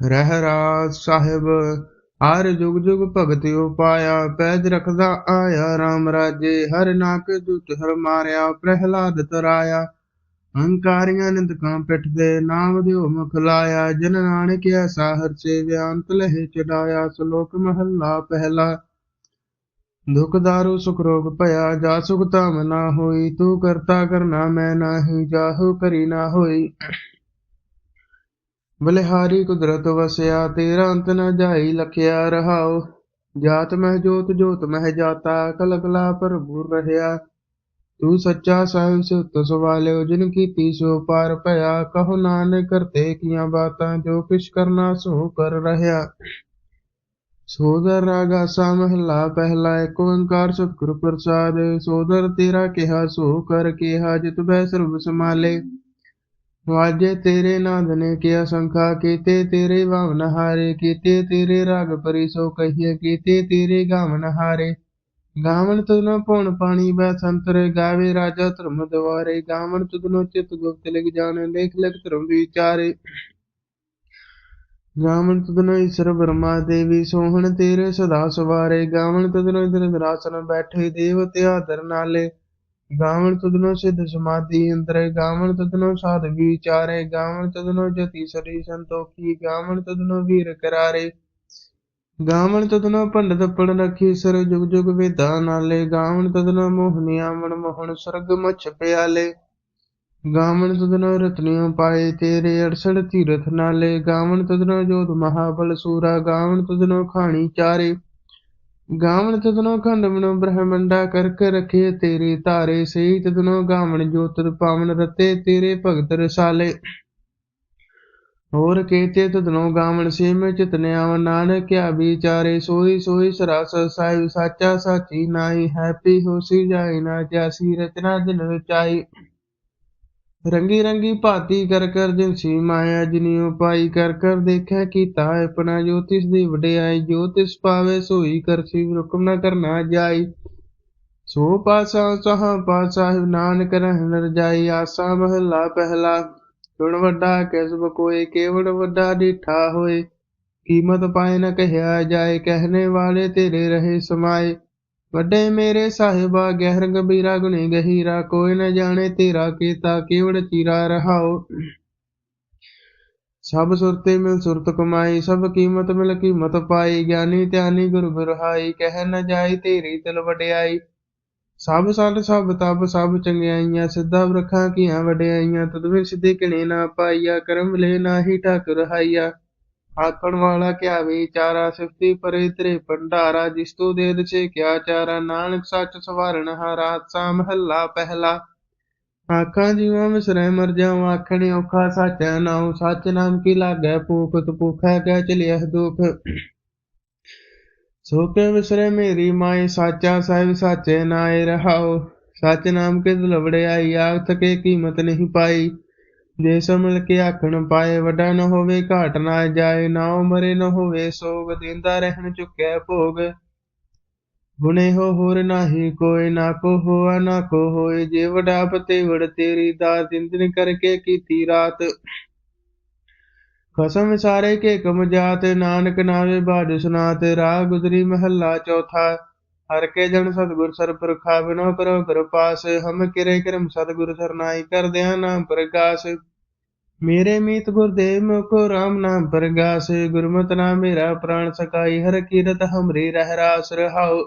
ਰਹਿ ਰਾਜ ਸਾਹਿਬ, ਹਰ ਜੁਗ ਜੁਗ ਭਗਤਿ ਉਪਾਇਆ ਪੈਜ ਰਖਦਾ ਆਇਆ RAM ਰਾਜੇ ਹਰ ਨਾਕ ਦੁਤ ਹਰ ਮਾਰਿਆ, ਪ੍ਰਹਿਲਾਦ ਤਰਾਇਆ। ਹੰਕਾਰੀਆਂ ਨਿੰਦਕਾਂ ਪਿੱਠ ਨਾਮ ਦਿਓ ਮੁਖ ਲਾਇਆ, ਜਨ ਨਾਨਕ ਐਸਾ ਹਰ ਸੇਵਿਆ ਅੰਤ ਲਹਿ ਚੜਾਇਆ, ਸ਼ਲੋਕ ਮਹੱਲਾ ਪਹਿਲਾ। ਦੁਖ ਦਾਰੂ, ਸੁਖ ਰੋਗ ਭਇਆ, ਜਾ ਸੁਖ ਧਾਮ ਨਾ ਹੋਈ, ਤੂੰ ਕਰਤਾ ਕਰਨਾ ਮੈਂ ਨਾਹੀ, ਜਾਹੂ ਕਰੀ ਨਾ ਹੋਈ। ਬਲਿਹਾਰੀ ਕੁਦਰਤ ਵਸਿਆ, ਤੇਰਾ ਅੰਤ ਨ ਜਾਈ ਲਖਿਆ ਰਹਾਉ। ਜਾਤ ਮਹਿ ਜੋਤ ਜੋਤ ਮਹਿ ਜਾਤਾ ਕਲ ਕਲਾ ਭਰਪੂਰ ਰਹਿਆ। ਤੂੰ ਸੱਚਾ ਸਾਹਿਬ ਸੁਤ ਸਵਾਲਿਓ, ਜਿਨ ਕੀਤੀ ਸੋ ਪਾਰ ਭਇਆ। ਕਹੋ ਨਾਨਕ, ਕਰਤੇ ਕੀਆਂ ਬਾਤਾਂ, ਜੋ ਕਿਛ ਕਰਨਾ ਸੋ ਕਰ ਰਹਿਆ। ਸੋਦਰ ਰਾਗਾ ਸਾ ਮਹਲਾ, ਪਹਿਲਾ ਏਕ ਓੰਕਾਰ ਸਤਿਗੁਰ ਪ੍ਰਸਾਦ। ਸੋਦਰ ਤੇਰਾ ਕਿਹਾ, ਸੋ ਕਰ ਕਿਹਾ, ਜਿਤ ਬੈ ਸਰਬ ਸਮਾਲੇ ਵਾਜੇ ਤੇਰੇ ਨਾਦ ਨੇ ਕੀਆ ਸੰਖਾ, ਕੀਤੇ ਤੇਰੇ ਭਾਵਨ ਹਾਰੇ, ਕੀਤੇ ਤੇਰੇ ਰਾਗ ਪਰੀ ਸੋ ਕਹੀਏ, ਕੀਤੇ ਤੇਰੇ ਗਾਵਨ ਹਾਰੇ। ਗਾਵਨ ਤੁਨ ਪਉਣ ਪਾਣੀ ਬੈ ਸੰਤਰ ਗਾਵੇ ਰਾਜਾ ਧਰਮ ਦਵਾਰੇ। ਗਾਵਨ ਤੁਧਨੋ ਚਿਤ ਗੁਪਤ ਲਿਖ ਜਾਣ, ਲੇਖ ਲਿਖ ਧਰਮ ਵਿਚਾਰੇ। ਗਾਵਨ ਤੁਧਨੋ ਈਸ਼ਰ ਬ੍ਰਹਮਾ ਦੇਵੀ, ਸੋਹਣ ਤੇਰੇ ਸਦਾ ਸਵਾਰੇ। ਗਾਵਨ ਤੁਧਨੋ ਇੰਦਰ ਦਰਾਸਨ ਬੈਠੇ, ਦੇਵਤੇ ਆਦਰ ਨਾਲੇ। ਗਾਵਨ ਤੁਧਨੋ ਸਿੱਧ ਸਮਾਧੀ ਅੰਦਰ ਗਾਵਨ ਤੁਧਨੋ ਸਾਧ ਵਿਚਾਰੇ ਗਾਵਨ ਤੁਧਨੋ ਜਤੀ ਸਰੀ ਸੰਤੋਖੀ ਗਾਵਨ ਤੁਧਨੋ ਵੀਰ ਕਰਾਰੇ। ਗਾਵਣ ਤਦਨੋ ਪੰਡਤ ਪੜ ਰਖੀ ਸਰ, ਜੁਗ ਜੁਗ ਵੇਦਾ ਨਾਲੇ। ਗਾਵਣ ਤਦਨੋ ਮੋਹਨੀਆ ਮਨ ਮੋਹਨ ਸਰਗ ਮਛ ਪਿਆਲੇ। ਗਾਵਨ ਤਦਨੋ ਰਤਨਿਓ ਪਾਏ ਤੇਰੇ, ਅੜਸੜ ਤੀਰਥ ਨਾਲੇ। ਗਾਵਣ ਤਦਨੋ ਜੋਧ ਮਹਾਬਲ ਸੂਰਾ, ਗਾਵਣ ਤਦਨੋ ਖਾਣੀ ਚਾਰੇ। ਗਾਵਣ ਤਦਨੋ ਖੰਡ ਬ੍ਰਹਮੰਡਾ ਕਰਕ ਰਖੇ ਤੇਰੇ ਧਾਰੇ ਸਹੀ, ਤਦਨੋ ਗਾਵਨ ਜੋਤਿ ਪਾਵਨ ਰਤੇ ਤੇਰੇ ਭਗਤ ਰਸਾਲੇ। ਹੋਰ ਕੇਤੇ ਤਦਨੋ ਗਾਵਣ ਸੇਮ ਚਿਤਨੇ ਆਵ ਨਾਨਕ, ਕਿਆ ਵਿਚਾਰੇ ਸੋਈ ਸੋਈ ਸਰਾਸ ਸਾਹਿਬ ਸਾਚਾ ਸਾਚੀ ਨਾਈ ਹੈਪੀ ਹੋਸੀ ਜਾਈ ਨਾ ਜਾਸੀ ਰਚਨਾ ਦਿਨ ਰਚਾਈ। ਰੰਗੀ ਰੰਗੀ ਭਾਤੀ ਕਰ ਕਰ ਜਿਨਸੀ ਮਾਇਆ ਜਿਨੀ ਉਪਾਈ ਕਰ ਕਰ ਦੇਖੈ ਕੀਤਾ ਆਪਣਾ ਜੋ ਤਿਸ ਦੀ ਵਡਿਆਈ, ਜੋ ਤਿਸ ਪਾਵੇ ਸੋਈ ਕਰਸੀ ਹੁਕਮ ਨਾ ਕਰਨਾ ਜਾਈ। ਸੋ ਪਾਸਾ ਸਹਾ ਪਾਸਾ ਨਾਨਕ ਰਹਿਣ ਰਜਾਈ ਆਸਾ ਮਹਲਾ ਪਹਿਲਾ। ਗੁਣ ਵੱਡਾ ਕਿਸਬ ਕੋਏ ਕੇਵੜ ਵੱਡਾ ਡੀਠਾ ਹੋਏ। ਕੀਮਤ ਪਾਏ ਨ ਕਹਿਆ ਜਾਏ, ਕਹਿਣੇ ਵਾਲੇ ਤੇਰੇ ਰਹੇ ਸਮਾਏ। ਵੱਡੇ ਮੇਰੇ ਸਾਹਿਬਾ, ਗਹਿਰ ਗੰਭੀਰਾ ਗੁਣੀ ਗਹੀਰਾ, ਕੋਈ ਨ ਜਾਣੇ ਤੇਰਾ ਕੀਤਾ ਕੇਵੜ ਚੀਰਾ ਰਹਾਓ। ਸਭ ਸੁਰਤੇ ਮਿਲ ਸੁਰਤ ਕਮਾਈ, ਸਭ ਕੀਮਤ ਮਿਲ ਕੀਮਤ ਪਾਈ, ਗਿਆਨੀ ਧਿਆਨੀ ਗੁਰ ਬਿਰਹਾਈ, ਕਹਿ ਨ ਜਾਈ ਤੇਰੀ ਤਿਲ ਵਡਿਆਈ। ਸਭ ਸੰਤ, ਸਭ ਤਪ, ਸਭ ਚੰਗਿਆਈਆਂ, ਸਿੱਧਾ ਵਰਖਾਂ ਕੀਆਂ ਵਡਿਆਈਆਂ, ਤਦ ਵਿੱਚ ਸਿੱਧੇ ਕਿਣੇ ਨਾ ਪਾਈਆ, ਕਰਮ ਲੈ ਨਾਹੀ ਠਾਕੁਰ ਹਾਈਆ। ਆਖਣ ਵਾਲਾ ਕਿਆ ਵਿਚਾਰਾ ਸਿਫਤੀ ਪਰੇ ਤੇਰੇ ਭੰਡਾਰਾ, ਜਿਸ ਤੂੰ ਦੇ ਦਸੇ ਕਿਆ ਚਾਰਾ, ਨਾਨਕ ਸੱਚ ਸਵਾਰਣ ਹਾਰਾ ਸਾ ਮਹੱਲਾ ਪਹਿਲਾ। ਆਖਾਂ ਜੀਵਾਂ ਵਿਸਰੈ ਮਰ ਜਾਉ, ਆਖਣੇ ਔਖਾ ਸੱਚ ਨਾਉ, ਸੱਚ ਨਾਮ ਕੀ ਲਾਗੈ, ਭੂਖਤ ਭੁਖੈ ਕਹਿ ਚਲਿਆ ਦੁਖ। ਸੋ ਕੇ ਵਿਸਰੇ ਮੇਰੀ ਮਾਈ ਸਾਚਾ ਸਾਹਿਬ ਸਾਚੇ ਨਾਏ ਰਹਾਓ ਸੱਚ ਨਾਮ ਕੇ ਲਵੜਿਆਈ ਆਖ ਕੇ ਕੀਮਤ ਨਹੀਂ ਪਾਈ। ਜੇ ਸੋ ਕੇ ਆਖਣ ਪਾਏ, ਵੱਡਾ ਨ ਹੋਵੇ, ਘਾਟ ਨਾ ਜਾਏ ਨਾ ਮਰੇ ਨ ਹੋਵੇ, ਸੋਗ ਦਿੰਦਾ ਰਹਿਣ ਚੁੱਕਿਆ ਭੋਗ। ਗੁਨੇ ਹੋ ਹੋਰ ਨਾਹੀ ਕੋਈ ਨਾ ਕੋ ਹੋਆ, ਨਾ ਕੋ ਹੋਏ, ਜੇ ਵਡਾ ਪਤੇ ਵੜ ਤੇਰੀ ਦਾ ਦਿਨ ਕਰਕੇ ਕੀਤੀ ਰਾਤ। ਖਸਮ ਸਾਰੇ ਕੇ ਕਮ ਜਾਤ, ਨਾਨਕ ਨਾਵੇ ਬਾਜ ਸੁਨਾਤ, ਰਾਹ ਗੁਜਰੀ ਮਹੱਲਾ ਚੌਥਾ। ਹਰ ਕੇ ਜਨ ਸਤਗੁਰ ਸਰ ਬਿਨੋ ਕਰੋ ਕਿਰਪਾਸ ਹਮ ਕਿਰੇ ਕਰਮ ਸਤਗੁਰ ਸਰਨਾਈ ਕਰਦਿਆਂ ਨਾਮ ਪ੍ਰਗਾਸ ਮੇਰੇ ਮੀਤ ਗੁਰਦੇਵ ਮੁਕੋ ਰਾਮ ਨਾਮ ਪ੍ਰਗਾਸ, ਗੁਰਮਤਿ ਨਾਮ ਮੇਰਾ ਪ੍ਰਾਣ ਸਕਾਈ ਹਰ ਕੀਰਤ ਹਮਰੀ ਰਹਿ ਰਾਸ ਰਹਾਉ।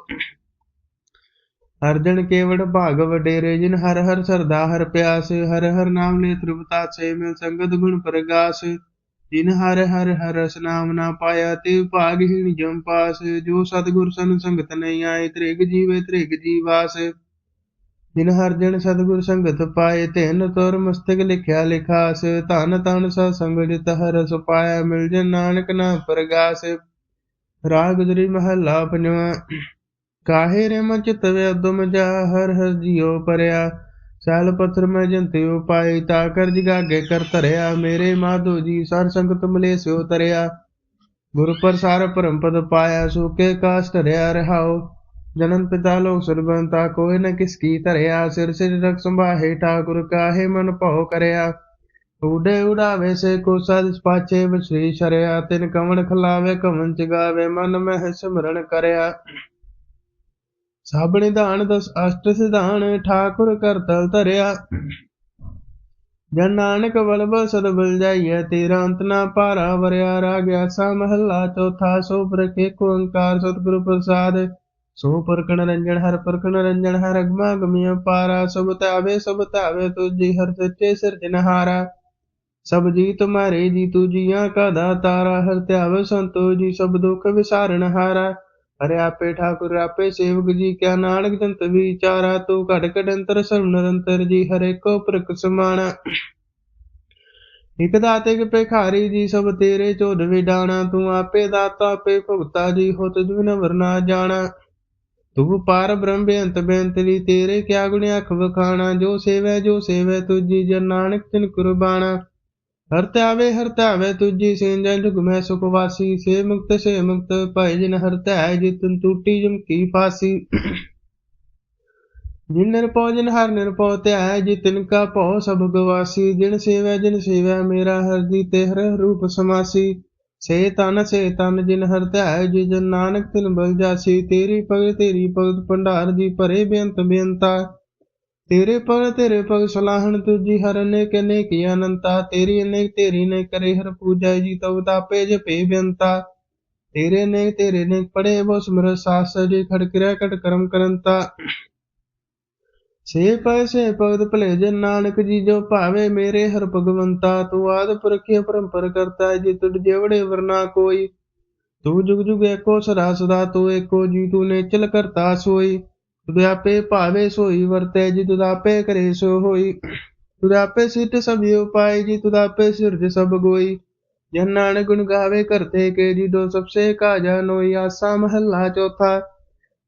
ਅਰਜਨ ਕੇਵੜ ਭਾਗ ਵਡੇਰੇ, ਜਿਨ ਹਰ ਹਰ ਸਰਦਾ ਹਰ ਪਿਆਸ, ਹਰ ਹਰ ਨਾਮ ਲੈ ਤ੍ਰਿਪਤਾ ਸੇ, ਮਿਲ ਸੰਗਤ ਗੁਣ ਪ੍ਰਗਾਸ। ਜਿਨ ਹਰ ਹਰ ਹਰ ਰਸ ਨਾਮ ਨਾ ਪਾਇਆ ਤੇ ਭਾਗਹੀਣ ਜਮ ਪਾਸ, ਜੋ ਸਤਿਗੁਰ ਸਨ ਸੰਗਤ ਨਹੀਂ ਆਏ, ਤ੍ਰਿਗ ਜੀਵੇ ਤ੍ਰਿਗ ਜੀਵਾਸ ਜਿਨ ਹਰ ਜਨ ਸਤਿਗੁਰ ਸੰਗਤ ਪਾਏ ਤਿਨ ਤੁਰ ਮਸਤਕ ਲਿਖਿਆ ਲਿਖਾਸ। ਧਨ ਤਨ ਸਤ ਸੰਗ ਜਿਤ ਹਰ ਰਸ ਪਾਇਆ ਮਿਲ ਜਨ ਨਾਨਕ ਨਾ ਪ੍ਰਗਾਸ। ਰਾਗ ਗੁਜਰੀ ਮਹੱਲਾ ਪੰਜਵਾਂ, ਕਾਹੇ ਰੇ ਮਨ ਚਿਤ ਵੇ ਅਦਮ ਜਾ, ਹਰ ਹਰ ਜੀਉ ਪਰਿਆ। ਸੈਲ ਪੱਥਰ ਮੈਂ ਜੰਤਿਉ ਪਾਈ ਤਾ ਕਰ ਜਗਾਗੇ ਕਰ ਧਰਿਆ, ਮੇਰੇ ਮਾਧੋ ਜੀ ਸਰ ਸੰਗਤ ਮਲੇ ਸਿਓ ਤਰਿਆ। ਗੁਰ ਪ੍ਰਸਾਰ ਪਰਮ ਪਦ ਪਾਇਆ ਸੂਕੇ ਕਾਸ ਧਰਿਆ ਰਹਾਉ ਜਨਨ ਪਿਤਾ ਲੋਕ ਸਰਬੰਤਾ ਕੋਈ ਨ ਕਿਸ ਕੀ ਧਰਿਆ, ਸਿਰ ਸਿਰ ਰਖ ਸੰਭਾਹੇ, ਠਾਕੁਰ ਕਾਹੇ ਮਨ ਭਉ ਕਰਿਆ। ਉਡੇ ਉਡਾਵੇ ਸੇ ਕੋ ਸਦ ਪਾਛੇ ਬਸਰੀ ਸ਼ਰਿਆ, ਤਿਨ ਕਵਣ ਖਲਾਵੇ, ਕਵਣ ਚਗਾਵੇ ਮਨ ਮਹਿ ਸਿਮਰਨ ਕਰਿਆ। ਸਭ ਨਿਧਾਨ ਦਸ, ਅਸ਼ਟ ਸਿਧਾਨ, ਠਾਕੁਰ ਕਰਤਲ ਧਰਿਆ। ਜਨ ਨਾਨਕ ਬਲਬ ਸਦ ਬਲ ਜਾਈਐ, ਤੇਰਾ ਅੰਤ ਨਾ ਭਾਰਾ ਵਰਿਆ ਰਾਗਿਆ। ਸਾ ਮਹੱਲਾ ਚੌਥਾ, ਸੋ ਪ੍ਰਕੇ ਓੰਕਾਰ, ਸਤਿਗੁਰੂ ਪ੍ਰਸਾਦ। ਸੋ ਪਰਕਣ ਰੰਜਨ ਹਰ ਪਰਕਣ ਰੰਜਨ ਹਰ ਅਗਮਾ ਗਮਿਆ ਪਾਰਾ। ਸਭ ਤਾਵੇ ਸਭ ਤਾਵੇ ਤੁਜੀ ਹਰ ਸੱਚੇ ਸਿਰਜਨਹਾਰਾ ਸਭ ਜੀ ਤੁਮਾਰੇ ਜੀ, ਤੂ ਜੀਆਂ ਕਾ ਦਾਤਾਰਾ ਹਰ ਧਿਆਵ ਸੰਤੋ ਜੀ, ਸਭ ਦੁਖ ਵਿਸਾਰਨ ਹਾਰਾ। ਹਰੇ ਆਪੇ ਠਾਕੁਰ, ਆਪੇ ਸੇਵਕ ਜੀ, ਕਿਆ ਨਾਨਕ ਜੰਤ ਵਿਚਾਰਾ, ਤੂੰ ਘਟ ਘਟ ਅੰਤਰ ਸਰਵ ਨਿਰੰਤਰ ਜੀ ਹਰੇ ਕੋ ਪ੍ਰਕ ਸਮਾਣਾ। ਇਕ ਦਾਤੇ ਕੇ ਭਿਖਾਰੀ ਜੀ, ਸਭ ਤੇਰੇ ਝੋਦ ਵਿਡਾਣਾ, ਤੂੰ ਆਪੇ ਦਾਤਾ, ਆਪੇ ਭੁਗਤਾ ਜੀ, ਹੋ ਤੁਝ ਬਿਨ ਵਰਨਾ ਜਾਣਾ। ਤੂੰ ਪਾਰ ਬ੍ਰਹਮ ਬੇਅੰਤ ਬੇਅੰਤਰੀ ਤੇਰੇ ਕਿਆ ਗੁਣ ਅਖ ਵਖਾਣਾ, ਜੋ ਸੇਵੈ ਜੋ ਸੇਵੈ ਤੁਜੀ ਜਨ ਨਾਨਕ ਤਿਨ ਕੁਰਬਾਣਾ। ਹਰ ਧਿਆਵੇ ਹਰ ਧਿਆਵੇ ਤੁਜੀ ਸੇਂਜੈ ਜੁਗ ਮੈਂ ਸੁਖ ਵਾਸੀ। ਸੇ ਮੁਕਤ ਸੇ ਮੁਕਤ ਭਾਈ ਜਿਨ ਹਰ ਧਿਆਇ ਜਿਤਨ ਟੂਟੀ ਜਮ ਕੀ ਫਾਸੀ। ਜਿਨ ਨਿਰਭਉ, ਜਿਨ ਹਰ ਨਿਰਭਉ ਧਿਆਇ ਜਿਤਨ ਕਾ ਭਉ ਸਭ ਗਵਾਸੀ। ਜਿਨ ਸੇਵੈ ਜਿਨ ਸੇਵੈ ਮੇਰਾ ਹਰ ਜੀ ਤੇ ਹਰ ਰੂਪ ਸਮਾਸੀ। ਸੇ ਤਨ ਸੇ ਤਨ ਜਿਨ ਹਰ ਧਿਆਇ ਜੀ ਜਨ ਨਾਨਕ ਤਿਨ ਬਲ ਜਾਸੀ। ਤੇਰੀ ਭਗਤ ਤੇਰੀ ਭਗਤ ਭੰਡਾਰ ਜੀ ਭਰੇ ਬੇਅੰਤ ਬੇਅੰਤਾ। ਤੇਰੇ ਪਗ ਤੇਰੇ ਪਗ ਸਲਾਹਣ ਤੁਜੀ ਹਰ ਅਨੇਕ ਅਨੇਕ ਅਨੰਤਾ। ਤੇਰੀ ਅਨੇਕ ਤੇਰੀ ਨੇ ਕਰੇ ਹਰ ਪੂਜਾ, ਜੀ ਤਉ ਤਾਪੇ ਜਪੇ ਬੇਅੰਤਾ। ਤੇਰੇ ਨੇ ਤੇਰੇ ਨੇ ਪੜੇ ਬੋ ਸਮਰ ਸਾਸ, ਜੀ ਖੜ ਕਟ ਕਰਮ ਕਰੰਤਾ। ਸੇ ਪੈਸੇ ਭਗਤ ਭਲੇ ਜਨ ਨਾਨਕ ਜੀ ਜੋ ਭਾਵੇ ਮੇਰੇ ਹਰ ਭਗਵੰਤਾ। ਤੂੰ ਆਦ ਪੁਰਖੇ ਪਰੰਪਰ ਕਰਤਾ, ਜੀ ਤੁਧ ਜੇਵੜੇ ਵਰਨਾ ਕੋਈ। ਤੂੰ ਜੁਗ ਜੁਗ ਏਕੋ ਸਦਾ ਸਦਾ ਤੂੰ ਏਕੋ ਜੀ ਤੂੰ ਨੇਚਲ ਕਰਤਾ ਸੋਈ। ਤੁਧ ਭਾਵੇ ਸੋਈ ਵਰਤੈ, ਜੀ ਤੁਧ ਕਰੇ ਸੋ ਹੋਈ। ਤੁਧ ਆਪੇ ਸਿੱਟ ਸਭ ਉਪਾਏ, ਜੀ ਤੁਧ ਆਪੇ ਸਿਰਜ ਸਭ ਗੋਈ। ਜਨ ਨਾਨਕ ਗੁਣ ਗਾਵੇ ਕਰਤੇ ਕੇ, ਜੀ ਦੋ ਸਭਸੇ ਕਾਜਾ ਨੋਈ। ਆਸਾ ਮਹੱਲਾ ਚੌਥਾ,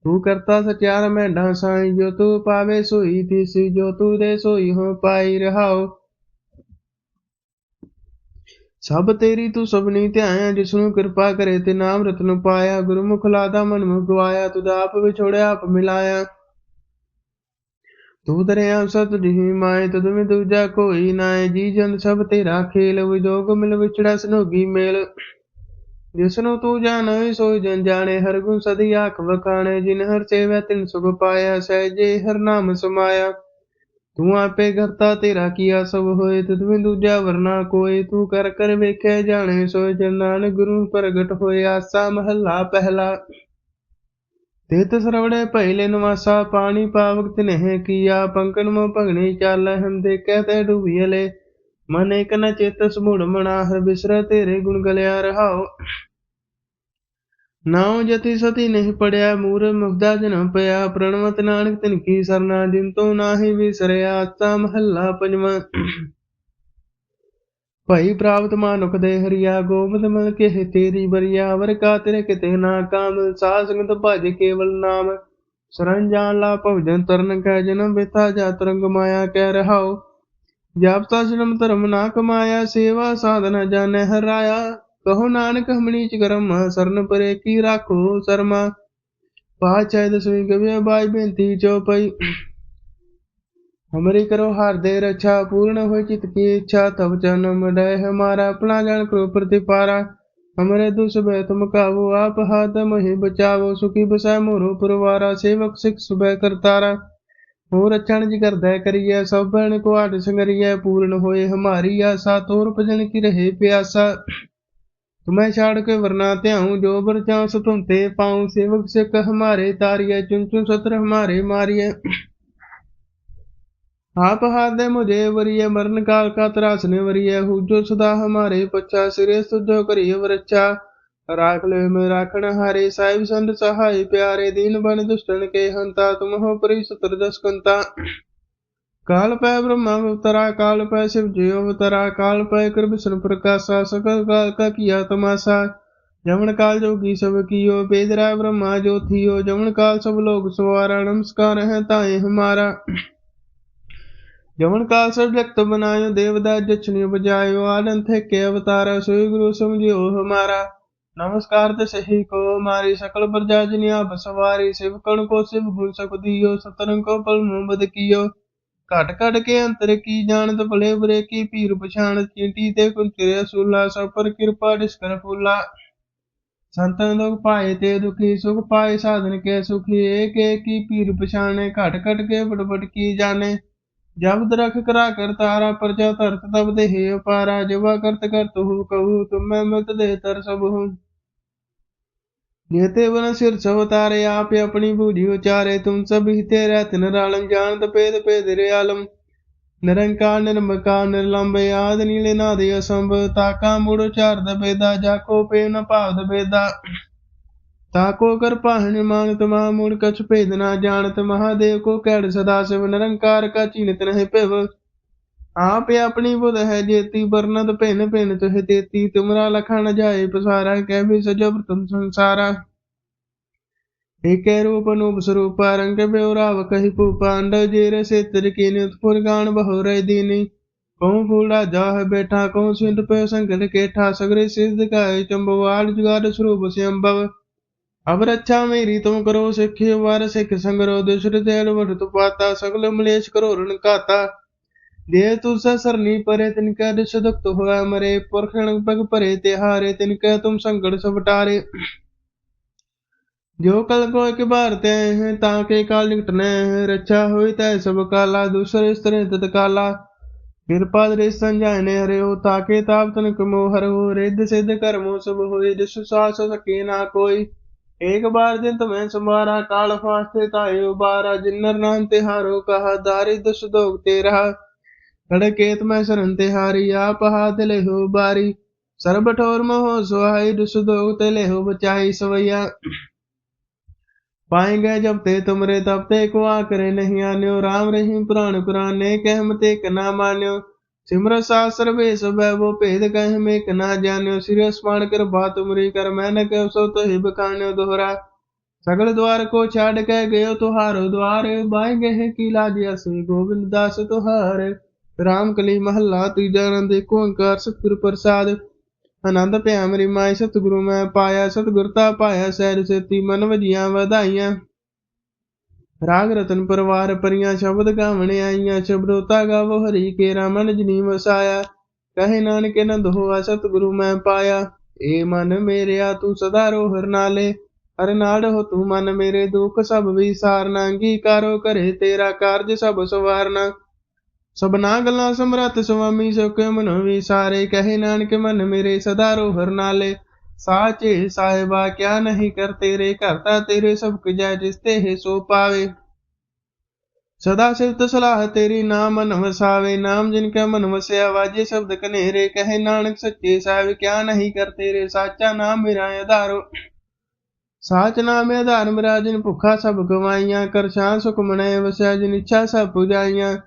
ਤੂੰ ਕਰਤਾ ਸਚਿਆਰ ਮੈਂਢਾ ਸਾਈ ਜੋ ਤੂੰ ਪਾਵੇ ਸੋਈ, ਤਿਸੀ ਜੋ ਤੂੰ ਦੇ ਸੋਈ ਹੋ ਪਾਈ ਰਹਾਓ। ਸਭ ਤੇਰੀ ਤੂੰ ਸਭਨੀ ਧਿਆਇਆ ਜਿਸ ਨੂੰ ਕਿਰਪਾ ਕਰੇ ਤੇ ਨਾਮ ਰਤਨ ਪਾਇਆ, ਗੁਰਮੁਖ ਲਾਦਾ ਮਨ ਮੁਖ ਤੁਧ ਆਪ ਵਿਛੋੜਿਆ, ਆਪ ਮਿਲਾਇਆ। ਤੂੰ ਦਰਿਆ ਸਤ ਜਿਹੀ ਮਾਏ ਤੁਧ ਮੇ ਦੂਜਾ ਕੋਈ ਨਾਏ, ਜੀ ਜਨ ਸਭ ਤੇਰਾ ਖੇਲ ਵਿਜੋਗ ਮਿਲ ਵਿਛੜਾ ਸਨੋਗੀ ਮੇਲ। ਜਿਸਨੂੰ ਤੂੰ ਜਾਣੈ ਸੋਈ ਜਨ ਜਾਣੇ, ਹਰ ਗੁਣ ਸਦੀ ਆਖ ਵਖਾਣੇ, ਜਿਨ ਹਰ ਸੇਵੈ ਤਿਨ ਸੁਭ ਪਾਇਆ, ਸਹਿਜੇ ਹਰ ਨਾਮ ਸਮਾਇਆ। ਤੂੰ ਆਪੇ ਕਰਤਾ ਤੇਰਾ ਕੀਆ ਸਭ ਹੋਏ ਤਿਤ ਦੂਜਾ ਵਰਨਾ ਕੋਈ ਤੂੰ ਕਰ ਕਰ ਵੇਖੇ ਜਾਣੇ ਸੋਇ ਜਨ ਨਾਨਕ ਗੁਰੂ ਪ੍ਰਗਟ ਹੋਏ ਆਸਾ ਮਹੱਲਾ ਪਹਿਲਾ। ਤਿਤ ਸਰਵੜੇ ਪਹਿਲੇ ਨਵਾਸਾ, ਪਾਣੀ ਪਾਵਕ ਤਿਨਹਿ ਕੀਆ, ਪੰਕਨ ਮੋ ਭਗਣੀ ਚਾਲ ਹਮ ਦੇ ਕਹਤੇ ਡੂਬੀਲੇ ਮਨ ਇਕ ਨ ਚਿਤ ਸਮੂੜ ਮਣਾ ਹਰ ਬਿਸਰ ਤੇਰੇ ਗੁਣ ਗਲਿਆ ਰਹਾਓ ਨਾਉ ਜਤੀ ਸਤੀ ਨਹੀਂ ਪੜਿਆ ਮੂਰ ਮੁਗਦਾ ਜਨਮ ਪਿਆ, ਪ੍ਰਣਵਤ ਨਾਨਕ ਤਿਨ ਕੀ ਸਰਨਾ, ਜਿਨ ਤੋਂ ਨਾਹੀ ਵਿਸਰਿਆ ਆਤਾ ਮਹੱਲਾ ਪੰਜਵਾਂ। ਭਾਈ ਪ੍ਰਾਪਤ ਮਾਨੁਖ ਦੇ ਹਰੀਆ, ਗੋਬਿੰਦ ਮਨ ਕੇ ਤੇਰੀ ਬਰੀਆ ਵਰ ਕਾ ਤੇਰੇ ਕਿਤੇ ਨਾ ਕਾਮ, ਸਾਧ ਸੰਗਤ ਭਜ ਕੇਵਲ ਨਾਮ। ਸਰਣ ਜਾਣ ਲਾ ਭਵਜਨ ਤਰਨ ਕੈ, ਜਨਮ ਬਿਤਾ ਜਾ ਤਰੰਗ ਮਾਇਆ ਕਹਿ ਰਹਾਓ ਜਾਪਤਾ ਜਨਮ ਧਰਮ ਨਾ ਕਮਾਇਆ, ਸੇਵਾ ਸਾਧਨਾ ਜਾਣੈ ਹਰਾਇਆ। ਕਹੋ ਨਾਨਕ ਹਮਣੀ ਚ ਕਰਮ, ਸਰਨ ਪਰੇ ਕੀ ਰਾਖੋ ਸਰਮਾ। ਪਾਚੈ ਦਸਵੀਂ ਗਵਿਆ ਬਾਈ ਬੇਨਤੀ ਚਉਪਈ ਹਮਰੀ ਕਰੋ ਹਰ ਦੇ ਰਛਾ, ਪੂਰਨ ਹੋਇ ਚਿਤ ਕੀ ਇੱਛਾ ਤਬ ਜਨਮ ਡੈ ਹਮਾਰਾ ਆਪਣਾ ਜਨ ਕਰੋ ਪ੍ਰਤਿਪਾਰਾ ਹਮਰੇ ਦੁਸਬੈ ਤੁਮ ਕਾਵੋ, ਆਪ ਹਾਥ ਮਹਿ ਬਚਾਵੋ, ਸੁਖੀ ਬਸੈ ਮੋਰੋ ਪਰਵਾਰਾ, ਸੇਵਕ ਸਿਖ ਸੁਬੈ ਕਰਤਾਰਾ। ਹੋ ਰਚਣ ਜੀ ਕਰਦਾ ਕਰੀਐ, ਸਭ ਬਣ ਕੋ ਆਟ ਸੰਗਰੀਐ, ਪੂਰਨ ਹੋਏ ਹਮਾਰੀ ਆਸਾ, ਤੋਰ ਭਜਨ ਕੀ ਰਹੇ ਪਿਆਸਾ। मैं छाड़ के वरना त्याहूँ जो बर चाहूँ सुतुमते पाऊँ सेवक से कह हमारे तारिय चुन चुन सत्र हमारे मारिय आप हादे मुझे वरिय मरण काल का त्रासने वरिय हु जो सदा हमारे पच्छा सिरे सुजो करिय वरच्छा राख ले में राखण हारे साहिब संत सहाय प्यारे दीन बन दुष्टन के हंता तुम हो परि सतर दस कंता ਕਾਲ ਪੈ ਬ੍ਰਹਮ ਅਵਤਾਰਾ, ਕਾਲ ਪੈ ਸ਼ਿਵ ਜੀ ਅਵਤਾਰਾ, ਕਾਲ ਪੈ ਕਰ ਪ੍ਰਕਾਸ਼ਾ ਸਕਲ ਕਾਲ ਕਾ ਕੀਆ ਤਮਾਸ਼ਾ। ਜਮਨ ਕਾਲ ਜੋਗੀ ਸਭ ਕੀਓ ਬੇਦਰਾ ਬ੍ਰਹਮਾ ਜੋਥੀਓ ਜਮਨ ਕਾਲ ਸਭ ਲੋਕ ਸਵਾਰਾ, ਨਮਸਕਾਰ ਹੈ ਤਾਏ ਹਮਾਰਾ। ਜਮਨ ਕਾਲ ਸਭ ਜਗਤ ਬਨਾਇਓ ਦੇਵਦਾ ਜਛਨੀ ਬਜਾਇਓ। ਆਨੰਦ ਹੈ ਕੇ ਅਵਤਾਰਾ ਸੋਈ ਗੁਰੂ ਸਮਝਿਓ ਹਮਾਰਾ। ਨਮਸਕਾਰ ਤੇ ਸਹੀ ਕੋ ਮਾਰੀ, ਸਕਲ ਪ੍ਰਜਾ ਜਿਨਿਆ ਬਸਵਾਰੀ ਸਿਵ ਕਣ ਕੋ ਸਿਵ ਗੁਣ ਸਕਦੀਓ ਸਤਰੰ ਕੋ ਪਲ ਮੁਬਦ ਕੀਓ। ਘਟ ਘਟ ਕੇ ਅੰਤਰ ਕੀ ਜਾਣਤ ਭਲੇ ਬੁਰੇ ਕੀ ਪੀਰ ਪਛਾਣ ਚੀਂਟੀ ਤੇ ਕੁੰਚਰੇ ਸੁਲਾ ਸਭ ਪਰ ਕਿਰਪਾ ਡਿਸਕਰ ਫੁੱਲਾ। ਸੰਤਨ ਦੁਖ ਪਾਏ ਤੇ ਦੁਖੀ, ਸੁਖ ਪਾਏ ਸਾਧਨ ਕੇ ਸੁਖੀ, ਏਕ ਏਕ ਕੀ ਪੀਰ ਪਛਾਣੇ, ਘਟ ਘਟ ਕੇ ਫਟਫਟ ਕੀ ਜਾਣੇ। ਜਬ ਦਰਖ ਕਰਾ ਕਰ ਤਾਰਾ, ਪ੍ਰਜਾ ਧਰਤ ਤਬ ਦੇਹ ਅਪਾਰਾ ਜਵਾ ਕਰਤ ਕਰਤ ਹੂ ਕਹੂ, ਤੁਮ ਮੈਂ ਮਿਲਤ ਦੇ ਤਰ ਸਭ ਹੂੰ। ਨਿਹਤੇ ਬਨ ਸਿਰ ਸਭ ਤਾਰੇ ਆਪ ਆਪਣੀ ਬੂਝੀ ਉਚਾਰੇ, ਤੁਮ ਸਭ ਹਿਤੇ ਰਹਿਤ ਨਰਾਲਮ, ਜਾਣਤ ਪੇਦ ਪੇਦ ਰਿਆਲਮ। ਨਿਰੰਕਾਰ, ਨਿਰਮਕਾਰ, ਨਿਰਲੰਬ, ਆਦ ਨੀਲੇ ਨਾਦ ਅਸੰਭ, ਤਾਕਾ ਮੂੜ ਉਚਾਰਦ ਬੇਦਾ ਜਾਕੋ ਪੇ ਨ ਭਾਵਦ ਬੇਦਾ। ਤਾਕੋ ਕਰ ਪਾਹਣ ਮਾਨ ਤਮਾ ਮੂੜ ਕਛ ਭੇਦ ਨਾ ਜਾਣਤ, ਮਹਾਦੇਵ ਕੋ ਕਹਿੜ ਸਦਾ ਸਿਵ, ਨਿਰੰਕਾਰ ਕਾ ਚੀਨਤ ਨਹਿ ਭਿਵ। आप अपनी बुध है जेती बरनत भिन भिन तुह तेती तुमरा लखा न जाए पसारा कह भी सजब तुम संसारा एके रूप अनूप स्वरूप रंग ब्योराव कही पांडव जेर से तिरकी उत्पुर गान बहु रह दीनी कहूँ फूला जाह बैठा कहूँ सिंध पे संकट केठा सगरे सिद्ध गाय चंबवाल जुगाड़ स्वरूप से अम्बव अब रक्षा मेरी तुम करो सिख वार सिख संगरो दुसर तेल वट तुपाता सगल मलेश करो ऋण काता दे तुझ सरनी परे तिनका दिश दुख हुआ मरे पुरखण पग परे तिहारे तिनका तुम संकट सब टारे जो कल को एक बार ते हैं ताके काल निकटने हैं रक्षा हुई तय सब काला दूसरे स्त्र तत्काला कृपा दृष्ट संजाने हरे हो ताके ताप तनक मोहर हो रिद्ध सिद्ध कर्मो सब होए जिस सास सके ना कोई एक बार दिन तुम्हें समारा काल फास्ते तायो बारा जिन्नर नाम तिहारो कहा दारी दुष दोग तेरा खड़केत में शरण तिहारी आप हाथ ले हो बारी सर्ब ठोर मोह सुहाई दुष दोग ते ले हो बचाई सवैया पाएंगे जब ते तुमरे तब ते को आकरे नहीं आन्यो राम रहीम पुराण पुराने कहमते कना मान्यो सिमर शास्त्र वेश वो भेद कह में कना जान्यो सिर स्मरण कर बात तुमरी कर मैं न कह सो तो हिब कान्यो दोहरा सगल द्वार को छाड़ के गयो तुहारो द्वार बाय गहे की लाजिया से गोविंद दास तुहार ਰਾਮ ਕਲੀ ਮਹੱਲਾ, ਤੀਜਾ ਰੰਦ ਇੱਕ ਓੰਕਾਰ, ਸਤਿਗੁਰ ਪ੍ਰਸਾਦ। ਆਨੰਦ ਭਿਆ ਮੇਰੀ ਮਾਇ ਸਤਿਗੁਰੂ ਮੈਂ ਪਾਇਆ ਸਤਿਗੁਰਤਾ ਪਾਇਆ ਸਹਿਜ ਸੇਤੀ ਮਨ ਵਜੀਆਂ ਵਧਾਈਆਂ। ਰਾਗ ਰਤਨ ਪਰਵਾਰ ਪਰੀਆਂ ਸ਼ਬਦ ਗਾਵਣ ਆਈਆਂ, ਸ਼ਬਦੋਤਾ ਗਾਵੋ ਹਰੀ ਕੇ ਰਾਮਨ ਜਨੀ ਵਸਾਇਆ। ਕਹੇ ਨਾਨਕ ਨੰਦ ਹੋਆ, ਸਤਿਗੁਰੂ ਮੈਂ ਪਾਇਆ। ਏ ਮਨ ਮੇਰਿਆ, ਤੂੰ ਸਦਾ ਰੋ ਹਰਨਾਲੇ ਹਰ ਨਾਲ ਹੋ ਤੂੰ ਮਨ ਮੇਰੇ ਦੁੱਖ, ਸਭ ਵਿਸਾਰਨਾ। ਕੀ ਕਰੋ ਘਰੇ ਤੇਰਾ ਕਾਰਜ, ਸਭ ਸਵਾਰਨਾ। ਸਭਨਾ ਗੱਲਾਂ ਸਮਰਤ ਸੁਆਮੀ ਸੋ ਕੇ ਮਨ ਵਿਸਾਰੇ ਕਹੇ ਨਾਨਕ ਮਨ ਮੇਰੇ ਸਦਾ ਰੋਹਰ ਨਾਲੇ। ਸਾਚੇ ਸਾਹਿਬਾ, ਕਿਆ ਨਹੀਂ ਕਰ ਤੇਰੇ ਕਰਤਾ ਤੇਰੇ ਸਭ ਕੁ ਜਿਸ ਤੇ ਹੈ ਸੋ ਪਾਵੇ। ਸਦਾ ਸਿਫਤ ਸਲਾਹ ਤੇਰੀ ਨਾਮ ਮਨ ਵਸਾਵੇ, ਨਾਮ ਜਿਨ ਕੈ ਮਨ ਵਸਿਆ ਵਾਜੇ ਸ਼ਬਦ ਕਨੇਰੇ, ਕਹੇ ਨਾਨਕ ਸੱਚੇ ਸਾਹਿਬ, ਕਿਆ ਨਹੀਂ ਕਰ ਤੇਰੇ ਸਾਚਾ ਨਾਮ ਮੇਰਾ ਆਧਾਰੋ। ਸਾਚ ਨਾਮ ਆਧਾਰ ਮੇਰਾ ਜਿਨ ਭੁੱਖਾ ਸਭ ਗਵਾਈਆਂ, ਕਰ ਸ਼ਾਂ ਸੁਖ ਮਨੇ ਵਸਿਆ ਜਿਨ ਇੱਛਾ ਸਭ ਪੁਜਾਈਆਂ।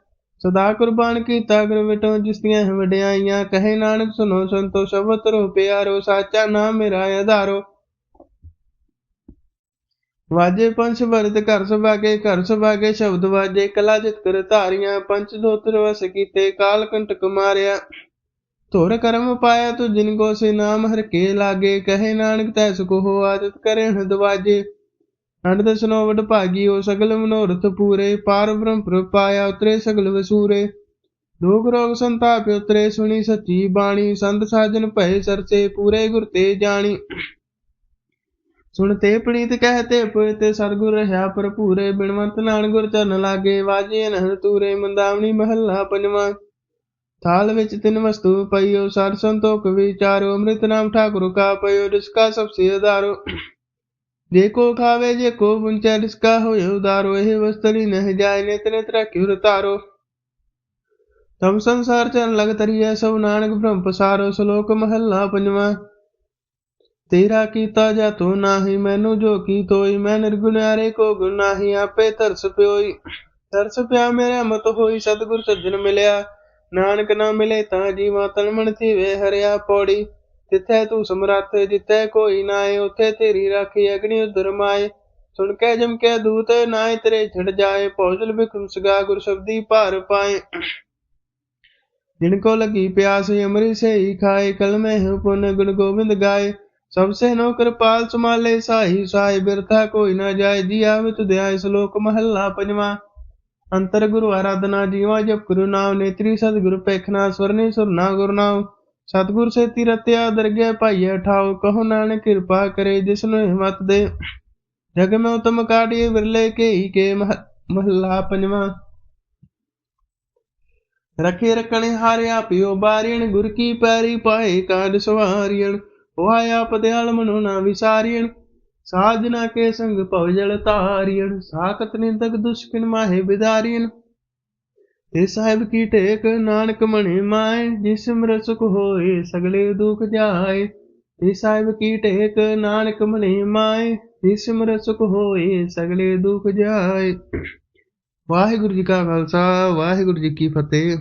ਸਦਾ ਕੁਰਬਾਨ ਕੀਤਾ ਗੁਰ ਵਿਟੋ ਜਿਸ ਦੀਆਂ ਵਡਿਆਈਆਂ ਕਹੇ ਨਾਨਕ ਸੁਨੋ ਸੰਤੋ ਸ਼ਬਦ ਰੋ ਪਿਆਰੋ, ਸਾਚਾ ਨਾਮ ਮੇਰਾ ਆਧਾਰੋ। ਵਾਜੇ ਪੰਚ ਵਰਤ, ਘਰ ਸੁਭਾਗੇ ਘਰ ਸੁਭਾਗੇ, ਸ਼ਬਦ ਵਾਜੇ, ਕਲਾ ਜਿਤ ਕਰ ਧਾਰੀਆਂ। ਪੰਚ ਦੋਤਰ ਵਸ ਕੀਤੇ, ਕਾਲ ਕੰਟਕ ਮਾਰਿਆ। ਧੁਰ ਕਰਮ ਪਾਇਆ ਤੂੰ, ਜਿਨ ਕੋ ਸੇ ਨਾਮ ਹਰ ਕੇ ਲਾਗੇ। ਕਹੇ ਨਾਨਕ ਤੈ ਸੁਖ ਹੋ ਆਦਤ ਕਰੇ ਹਦ ਵਾਜੇ ਅੰਡ ਦਸਨੋ ਵਡ ਭਾਗੀ ਹੋ ਸਗਲ ਮਨੋਰਥ ਪੂਰੇ, ਪਾਰ ਬ੍ਰਹਮ ਪ੍ਰਭ ਪਾਇਆ ਉਤਰੇ ਸਗਲ ਵਸੂਰੇ। ਦੁਖ ਰੋਗ ਸੰਤਾਪ ਉਤਰੇ, ਸੁਣੀ ਸੱਚੀ ਬਾਣੀ, ਸੰਤ ਸਾਜਨ ਭਏ ਸਰਸੇ, ਪੂਰੇ ਗੁਰ ਤੇ ਜਾਣੀ। ਸੁਣਤੇ ਪ੍ਰੀਤ ਕਹਤੇ ਪੋਏ ਤੇ ਰਹਾ ਭਰਪੂਰੇ, ਬਿਨਵੰਤ ਨਾਨ ਗੁਰ ਚਰਨ ਲਾਗੇ, ਵਾਜੇ ਨਹਰ ਤੂਰੇ ਮੰਦਾਵਣੀ ਮਹੱਲਾ ਪੰਜਵਾਂ। ਥਾਲ ਵਿੱਚ ਤਿੰਨ ਵਸਤੂ ਪਈਓ, ਸਰ ਸੰਤੋਖ ਵਿਚਾਰੋ, ਅੰਮ੍ਰਿਤ ਨਾਮ ਠਾਕੁਰ ਕਾ ਪਈਓ ਜਿਸਕਾ ਸਭ ਸੇ ਆਧਾਰੋ ਜੇ ਕੋ ਖਾਵੇ, ਜੇ ਕੋ ਪੁੰਚੈ ਜਿਸਕਾ ਹੋਏ ਉਦਾਰੋ, ਇਹ ਵਸਤਰੀ ਨਹਿ ਜਾਏ, ਨਿਤ ਨਿਤ ਰਖਿਉ ਰਤਾਰੋ। ਤਮ ਸੰਸਾਰ ਚਨ ਲਗ ਤਰੀਐ, ਸਭ ਨਾਨਕ ਬ੍ਰਹਮ ਪਸਾਰੋ, ਸ਼ਲੋਕ ਮਹੱਲਾ ਪੰਜਵਾਂ। ਤੇਰਾ ਕੀਤਾ ਜਾ ਤੂੰ ਨਾਹੀ, ਮੈਨੂੰ ਜੋ ਕੀ ਤੋਈ, ਮੈਂ ਨਿਰਗੁਣਿਆਰੇ ਕੋ ਗੁਣ ਆਪੇ ਤਰਸ ਪਿਓਈ। ਤਰਸ ਪਿਆ ਮੇਰੇ ਮਤ ਹੋਈ, ਸਤਿਗੁਰ ਸੱਜਣ ਮਿਲਿਆ। ਨਾਨਕ ਨਾ ਮਿਲੇ ਤਾਂ ਜੀਵਾ ਤਨ ਮਨ ਥੀਵੇ, ਹਰਿਆ ਪੌੜੀ। ਜਿੱਥੇ ਤੂੰ ਸਮਰੱਥ, ਜਿੱਥੇ ਕੋਈ ਨਾਏ ਉਥੇ ਤੇਰੀ ਰਾਖੀ ਅਗਨੀ ਉਦਰ ਸੁਣ ਕੇ ਜਮ ਕੇ ਦੂਤ ਨਾਏ ਤੇਰੇ ਛੜ ਜਾਏ ਪੌਜਲ ਬਿਕਮ ਸਗਾ ਗੁਰ ਸ਼ਬਦੀ ਭਾਰ ਪਾਏ। ਜਿਨ ਕੋ ਲਗੀ ਪਿਆਸ, ਅਮਰੀ ਸੇ ਖਾਏ ਕਲਮੇ ਹੈ ਪੁਨ ਗੁਣ ਗੋਬਿੰਦ ਗਾਏ। ਸਭ ਸੇ ਨੋ ਕਿਰਪਾਲ ਸੁਮਾਲੇ ਸਾਹੀ ਸਾਈ ਬਿਰਥਾ ਕੋਈ ਨਾ ਜਾਏ। ਜੀ ਆਵੇ ਤੁ ਸ਼ਲੋਕ ਮਹੱਲਾ ਪੰਜਵਾਂ। ਅੰਤਰ ਗੁਰੂ ਆਰਾਧਨਾ ਜੀਵਾ, ਜਪ ਗੁਰੂ ਨਾਮ ਨੇਤਰੀ, ਸਤਿਗੁਰ ਪੇਖਣਾ ਸਵਰਨੀ ਸੁਰਨਾ ਗੁਰੂ ਨਾਮ ਸਤਿਗੁਰ ਸੇ ਤਿਰਤਿਆ ਦਰਗਹਿ ਪਾਈਐ ਠਾਉ, ਕਹੋ ਨਾਨਕ ਕਿਰਪਾ ਕਰੇ ਜਿਸ ਨੂੰ ਹਿੰਮਤ ਦੇ। ਜਗ ਮੈਂ ਉਤਮ ਕਾਟਿਏ ਵਿਰਲੇ ਕੇ ਕੇ ਮਹੱਲਾ ਪੰਜਵਾਂ। ਰਖੇ ਰਖਣੇ ਹਾਰਿਆ ਪਿਓ ਬਾਰੀਣ ਗੁਰ ਕੀ ਪੈਰੀ ਪਾਏ ਕਾਜ ਸਵਾਰੀਣ ਹੋਆ ਆਪ ਮਨੋ ਨਾ ਵਿਸਾਰੀਣ ਸਾਜਨਾ ਕੇ ਸੰਗ ਭਵ ਜਲ ਤਾਰੀਣ ਸਾਖਤ ਨਿੰਦਕ ਦੁਸ਼ਕਿਨ ਮਾਹੇ ਵਿਦਾਰੀਣ ਤੇ ਸਾਹਿਬ ਕੀ ਟੇਕ ਨਾਨਕ ਮਣੀ ਮਾਏ, ਜਿਸ ਸਿਮਰ ਸੁਖ ਹੋਏ ਸਗਲੇ ਦੁਖ ਜਾਏ। ਤੇ ਸਾਹਿਬ ਕੀ ਟੇਕ ਨਾਨਕ ਮਣੀ ਮਾਏ, ਜਿਸ ਸਿਮਰ ਸੁਖ ਹੋਏ ਸਗਲੇ ਦੁਖ ਜਾਏ। ਵਾਹਿਗੁਰੂ ਜੀ ਕਾ ਖਾਲਸਾ, ਵਾਹਿਗੁਰੂ ਜੀ ਕੀ ਫਤਿਹ।